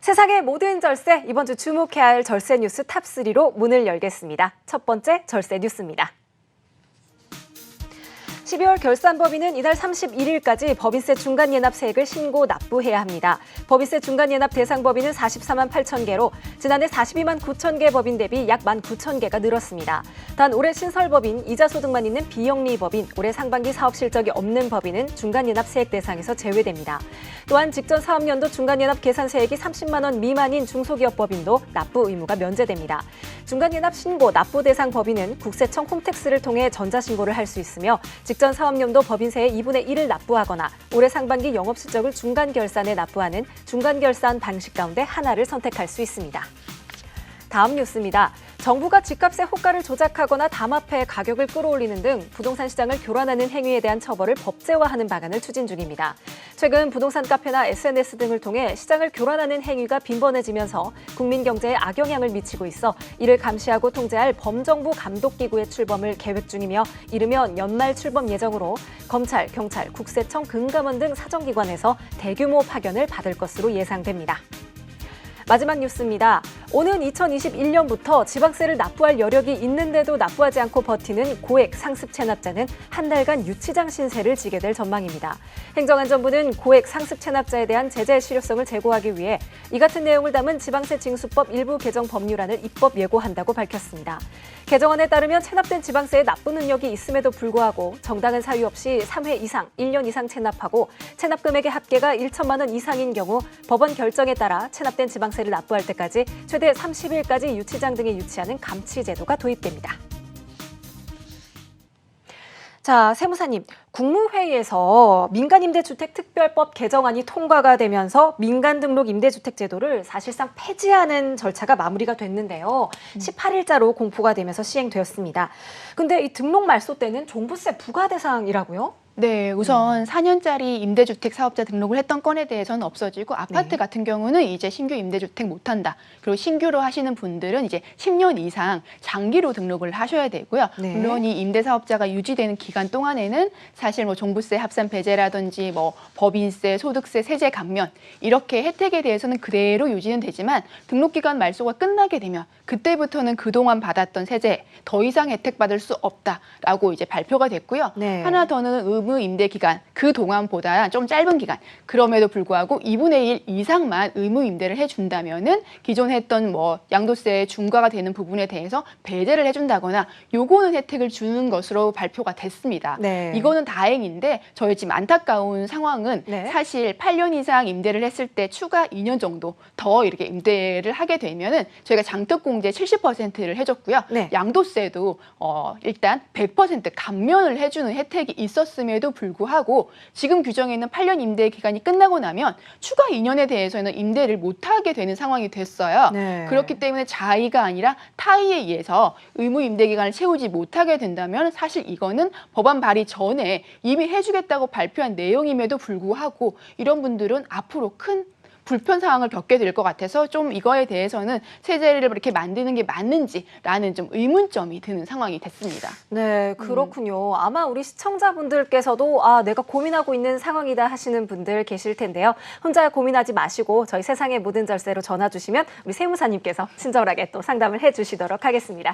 세상의 모든 절세 이번 주 주목해야 할 절세 뉴스 탑3로 문을 열겠습니다. 첫 번째 절세 뉴스입니다. 12월 결산법인은 이달 31일까지 법인세 중간예납세액을 신고 납부해야 합니다. 법인세 중간예납 대상 법인은 44만 8천 개로 지난해 42만 9천 개 법인 대비 약 1만 9천 개가 늘었습니다. 단 올해 신설 법인 이자 소득만 있는 비영리 법인, 올해 상반기 사업 실적이 없는 법인은 중간예납세액 대상에서 제외됩니다. 또한 직전 사업년도 중간예납 계산세액이 30만 원 미만인 중소기업 법인도 납부 의무가 면제됩니다. 중간예납 신고 납부 대상 법인은 국세청 홈택스를 통해 전자신고를 할 수 있으며 직전 사업년도 법인세의 2분의 1을 납부하거나 올해 상반기 영업실적을 중간결산에 납부하는 중간결산 방식 가운데 하나를 선택할 수 있습니다. 다음 뉴스입니다. 정부가 집값의 호가를 조작하거나 담합해 가격을 끌어올리는 등 부동산 시장을 교란하는 행위에 대한 처벌을 법제화하는 방안을 추진 중입니다. 최근 부동산 카페나 SNS 등을 통해 시장을 교란하는 행위가 빈번해지면서 국민 경제에 악영향을 미치고 있어 이를 감시하고 통제할 범정부 감독기구의 출범을 계획 중이며 이르면 연말 출범 예정으로 검찰, 경찰, 국세청, 금감원 등 사정기관에서 대규모 파견을 받을 것으로 예상됩니다. 마지막 뉴스입니다. 오는 2021년부터 지방세를 납부할 여력이 있는데도 납부하지 않고 버티는 고액 상습 체납자는 한 달간 유치장 신세를 지게 될 전망입니다. 행정안전부는 고액 상습 체납자에 대한 제재 실효성을 제고하기 위해 이 같은 내용을 담은 지방세 징수법 일부 개정 법률안을 입법 예고한다고 밝혔습니다. 개정안에 따르면 체납된 지방세에 납부 능력이 있음에도 불구하고 정당한 사유 없이 3회 이상 1년 이상 체납하고 체납 금액의 합계가 1천만 원 이상인 경우 법원 결정에 따라 체납된 지방세를 납부할 때까지 최대 30일까지 유치장 등에 유치하는 감치 제도가 도입됩니다. 자, 세무사님, 국무회의에서 민간임대주택 특별법 개정안이 통과가 되면서 민간 등록 임대주택 제도를 사실상 폐지하는 절차가 마무리가 됐는데요. 18일자로 공포가 되면서 시행되었습니다. 근데 이 등록 말소 때는 종부세 부과 대상이라고요? 네, 우선 4년짜리 임대주택 사업자 등록을 했던 건에 대해서는 없어지고 아파트 네. 같은 경우는 이제 신규 임대주택 못한다. 그리고 신규로 하시는 분들은 이제 10년 이상 장기로 등록을 하셔야 되고요. 네. 물론 이 임대사업자가 유지되는 기간 동안에는 사실 뭐 종부세 합산 배제라든지 뭐 법인세, 소득세, 세제 감면 이렇게 혜택에 대해서는 그대로 유지는 되지만 등록 기간 말소가 끝나게 되면 그때부터는 그동안 받았던 세제 더 이상 혜택 받을 수 없다라고 이제 발표가 됐고요. 네. 하나 더는 의무 임대 기간 그 동안보다 좀 짧은 기간 그럼에도 불구하고 2분의 1 이상만 의무 임대를 해준다면은 기존 했던 뭐 양도세 중과가 되는 부분에 대해서 배제를 해준다거나 요거는 혜택을 주는 것으로 발표가 됐습니다. 네. 이거는 다행인데 저희 지금 안타까운 상황은 네. 사실 8년 이상 임대를 했을 때 추가 2년 정도 더 이렇게 임대를 하게 되면은 저희가 장특공제 70%를 해줬고요. 네. 양도세도 어 일단 100% 감면을 해주는 혜택이 있었음에도 불구하고 지금 규정에 있는 8년 임대 기간이 끝나고 나면 추가 2년에 대해서는 임대를 못하게 되는 상황이 됐어요. 네. 그렇기 때문에 자의가 아니라 타의에 의해서 의무 임대 기간을 채우지 못하게 된다면 사실 이거는 법안 발의 전에 이미 해주겠다고 발표한 내용임에도 불구하고 이런 분들은 앞으로 큰 불편 사항을 겪게 될 것 같아서 좀 이거에 대해서는 세제를 이렇게 만드는 게 맞는지라는 좀 의문점이 드는 상황이 됐습니다. 네, 그렇군요. 아마 우리 시청자분들께서도 아, 내가 고민하고 있는 상황이다 하시는 분들 계실 텐데요. 혼자 고민하지 마시고 저희 세상의 모든 절세로 전화 주시면 우리 세무사님께서 친절하게 또 상담을 해 주시도록 하겠습니다.